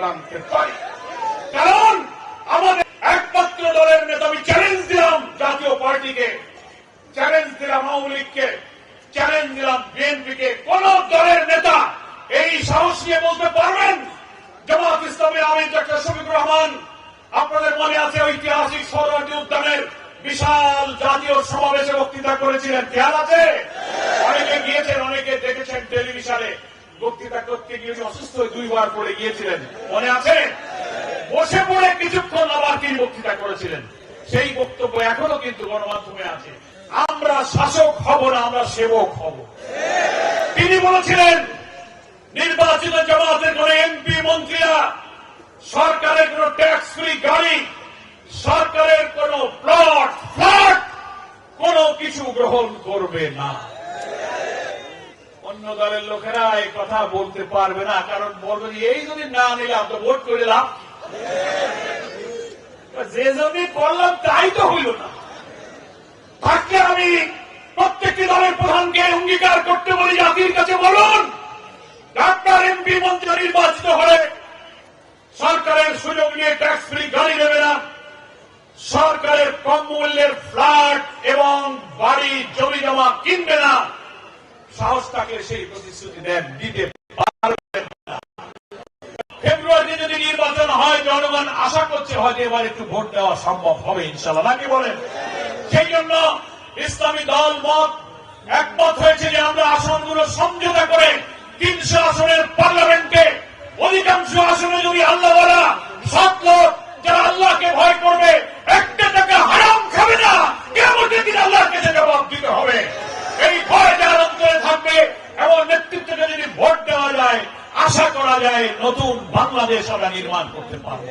পরিবর্তন আনতে পারি কারণ আমাদের একমাত্র দলের নেতা আমি চ্যালেঞ্জ দিলাম জাতীয় পার্টিকে। চ্যালেঞ্জ দিলাম আওয়ামী লীগকে। চ্যালেঞ্জ দিলাম বিএনপিকে। কোন দলের নেতা এই সাহস নিয়ে বলতে পারবেন? জামাত ইসলামের আমির ডক্টর শফিকুর রহমান, আপনাদের মনে আছে ঐতিহাসিক সৌরাটি উদ্যানের বিশাল জাতীয় সমাবেশে বক্তৃতা করেছিলেন। খেয়াল আছে? অনেকে গিয়েছেন, অনেকে দেখেছেন টেলিভিশনে। বক্তৃতা করতে গিয়ে উনি অসুস্থ হয়ে দুইবার পড়ে গিয়েছিলেন। মনে আছে? বসে পড়ে কিছুক্ষণ আবার তিনি বক্তৃতা করেছিলেন। সেই বক্তব্য এখনও কিন্তু গণমাধ্যমে আছে। আমরা শাসক হব না, আমরা সেবক হব। তিনি বলেছিলেন, নির্বাচিত জামাতের কোন এমপি মন্ত্রীরা সরকারের কোন ট্যাক্স ফ্রি গাড়ি, সরকারের কোন প্লট ফ্ল্যাট কোন কিছু গ্রহণ করবে না। অন্য দলের লোকেরা এই কথা বলতে পারবে না। কারণ বলবে এই যদি না নিলাম তো ভোট করে লাভ যে জমি করলাম তাই তো হইল না। থাকলে আমি প্রত্যেকটি দলের প্রধানকে অঙ্গীকার করতে বলি, জাতির কাছে বলুন, ডাক্তার এমপি মন্ত্রী নির্বাচিত হলে সরকারের সুযোগ নিয়ে ট্যাক্স ফ্রি গাড়ি নেবে না। সরকারের কম মূল্যের ফ্ল্যাট এবং বাড়ি জমি জমা কিনবে না। সাহস থাকলে সেই প্রতিশ্রুতি দেন, দিতে পারবেন ফেব্রুয়ারিতে যদি নির্বাচন হয়, জনগণ আশা করছে হয়তো এবার একটু ভোট দেওয়া সম্ভব হবে ইনশাল্লাহ নাকি বলেন? সেই জন্য ইসলামী দল মত একমত হয়েছে যে আমরা আসনগুলো সমঝোতা করে তিনশো আসনের পার্লামেন্টে অধিকাংশ আসনে যদি আল্লাহ বলা সৎ লোক যারা আল্লাহকে ভয় করবে একটা টাকা হারাম খাবে না কেমন দিন আল্লাহর কাছে জবাব দিতে হবে এই ভয় যার অন্তরে থাকবে এমন নেতৃত্বকে যদি ভোট দেওয়া যায়, আশা করা যায় নতুন বাংলাদেশ আমরা নির্মাণ করতে পারব।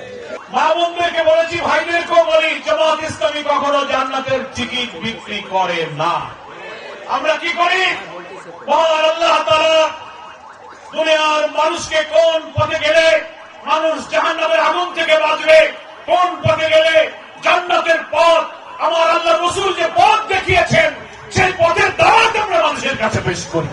মা বন্ধুকে বলেছি ভাইদেরকেও বলি জামাত ইসলামী কখনো জান্নাতের টিকিট বিক্রি করে না। আমরা কি করি? দুনিয়ার মানুষকে কোন পথে গেলে মানুষ জাহান্নামের আগুন থেকে বাঁচবে? কোন পথে গেলে জান্নাতের পথ? আমার আল্লাহ রসুল যে পথ দেখিয়েছেন, সেই পথের দাওয়াত আমরা মানুষের কাছে পেশ করি।